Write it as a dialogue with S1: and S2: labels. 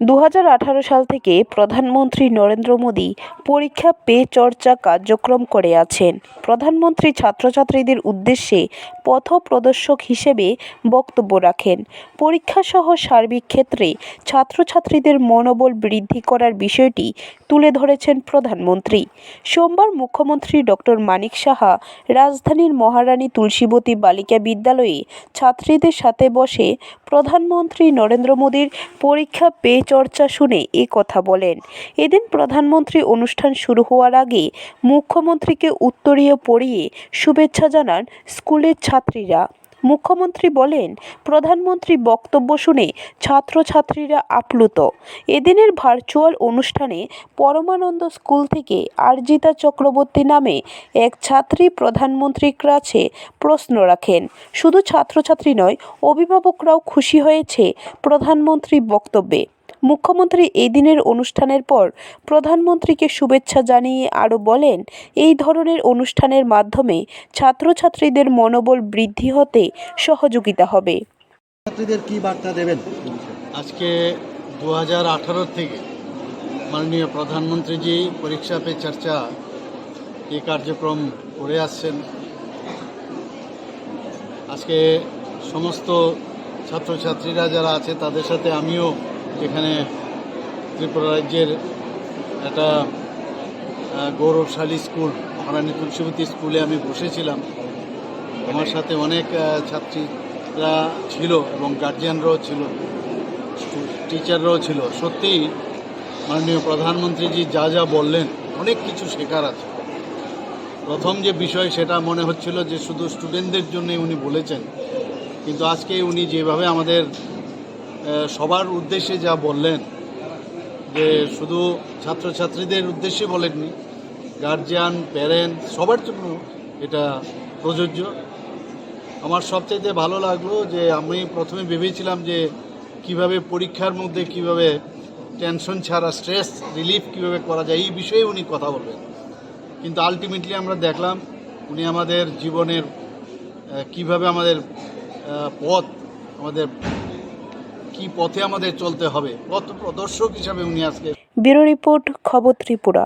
S1: দু হাজার আঠারো সাল থেকে প্রধানমন্ত্রী নরেন্দ্র মোদী পরীক্ষা পে চর্চা কার্যক্রম করে আছেন। প্রধানমন্ত্রী ছাত্রছাত্রীদের উদ্দেশ্যে পথপ্রদর্শক হিসেবে বক্তব্য রাখেন। পরীক্ষাসহ সার্বিক ক্ষেত্রে ছাত্রছাত্রীদের মনোবল বৃদ্ধি করার বিষয়টি তুলে ধরেছেন প্রধানমন্ত্রী। সোমবার মুখ্যমন্ত্রী ডক্টর মানিক সাহা রাজধানীর মহারানী তুলসীবতী বালিকা বিদ্যালয়ে ছাত্রীদের সাথে বসে প্রধানমন্ত্রী নরেন্দ্র মোদীর পরীক্ষা পে চর্চা শুনে এ কথা বলেন। এদিন প্রধানমন্ত্রী অনুষ্ঠান শুরু হওয়ার আগে মুখ্যমন্ত্রীকে উত্তরীয় পড়িয়ে শুভেচ্ছা জানান স্কুলের ছাত্রীরা। মুখ্যমন্ত্রী বলেন, প্রধানমন্ত্রী বক্তব্য শুনে ছাত্রছাত্রীরা আপ্লুত। এদিনের ভার্চুয়াল অনুষ্ঠানে পরমানন্দ স্কুল থেকে আরজিতা চক্রবর্তী নামে এক ছাত্রী প্রধানমন্ত্রীর কাছে প্রশ্ন রাখেন। শুধু ছাত্রছাত্রী নয়, অভিভাবকরাও খুশি হয়েছে প্রধানমন্ত্রী বক্তব্যে। মুখ্যমন্ত্রী এই দিনের অনুষ্ঠানের পর প্রধানমন্ত্রীকে শুভেচ্ছা জানিয়ে আরও বলেন এই ধরনের অনুষ্ঠানের মাধ্যমে ছাত্রছাত্রীদের মনোবল বৃদ্ধি হতে সহযোগিতা হবে।
S2: ছাত্রীদের কি বার্তা দেবেন?
S3: আজকে দু হাজার আঠারো থেকে মাননীয় প্রধানমন্ত্রীজি পরীক্ষা পে চর্চা এই কার্যক্রম করে আসছেন। আজকে সমস্ত ছাত্রছাত্রীরা যারা আছে তাদের সাথে আমিও এখানে ত্রিপুরা রাজ্যের একটা গৌরবশালী স্কুল, মহারানী তুলসীবতী স্কুলে আমি বসেছিলাম। আমার সাথে অনেক ছাত্রীরা ছিল এবং গার্জিয়ানরাও ছিল টিচাররাও ছিল। সত্যিই মাননীয় প্রধানমন্ত্রীজি যা যা বললেন, অনেক কিছু শেখার আছে। প্রথম যে বিষয় সেটা মনে হচ্ছিল যে শুধু স্টুডেন্টদের জন্য উনি বলেছেন, কিন্তু আজকে উনি যেভাবে আমাদের সবার উদ্দেশ্যে যা বললেন, যে শুধু ছাত্রছাত্রীদের উদ্দেশ্যে বলেননি গার্জিয়ান প্যারেন্টস সবার জন্য এটা প্রযোজ্য। আমার সবচাইতে ভালো লাগল যে আমি প্রথমে ভেবেছিলাম যে কীভাবে পরীক্ষার মধ্যে কীভাবে টেনশন ছাড়া স্ট্রেস রিলিফ কীভাবে করা যায়, এই বিষয়ে উনি কথা বলবেন। কিন্তু আলটিমেটলি আমরা দেখলাম, উনি আমাদের জীবনের কীভাবে আমাদের পথ, আমাদের কি পথে আমাদের চলতে হবে? পথ প্রদর্শক হিসাবে উনি আজকে
S1: ব্যুরো রিপোর্ট খবর ত্রিপুরা।